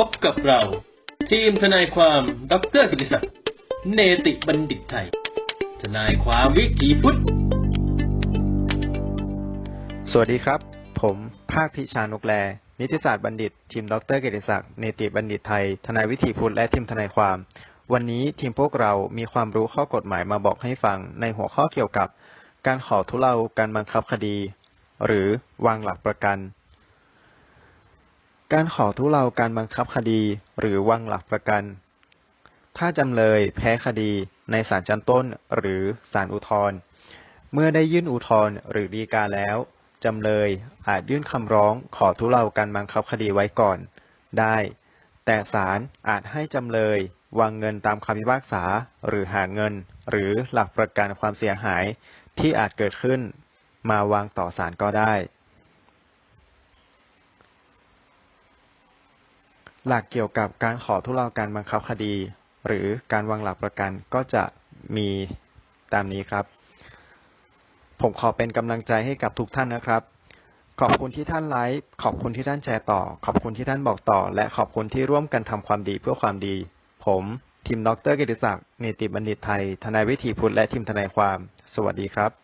พบกับเรา ทีมทนายความดรกิติศักดิ์เนติบัณฑิตไทย ทนายความวิถีพุทธ สวัสดีครับ ผมภาคพิชานุกแล นิติศาสตร์บัณฑิต ทีมดรกียรติศักดิ์เนติบัณฑิตไทย ทนายวิถีพุทธและทีมทนายความ วันนี้ทีมพวกเรามีความรู้ข้อกฎหมายมาบอกให้ฟังในหัวข้อเกี่ยวกับ การขอทุเลาการบังคับคดี หรือวางหลักประกัน การขอทุเลาการบังคับคดีหรือวางหลักประกัน ถ้าจำเลยแพ้คดีในศาลชั้นต้นหรือศาลอุทธรณ์เมื่อได้ยื่นอุทธรณ์หรือฎีกาแล้ว จำเลยอาจยื่นคำร้องขอทุเลาการบังคับคดีไว้ก่อน ได้ แต่ศาลอาจให้จำเลยวางเงินตามคำพิพากษาหรือหาเงิน หรือหลักประกันความเสียหายที่อาจเกิดขึ้น มาวางต่อศาลก็ได้ หลักเกี่ยวกับการขอทุเลาการบังคับคดี หรือการวางหลักประกันก็จะมีตามนี้ครับ ผมขอเป็นกำลังใจให้กับทุกท่านนะครับ ขอบคุณที่ท่านไลค์ขอบคุณที่ท่านแชร์ต่อ ขอบคุณที่ท่านบอกต่อ และขอบคุณที่ร่วมกันทำความดีเพื่อความดี ผมทีมดรกิติศักดิ์เนติบัณฑิตไทย ทนายวิถีพุทธและทีมทนายความ สวัสดีครับ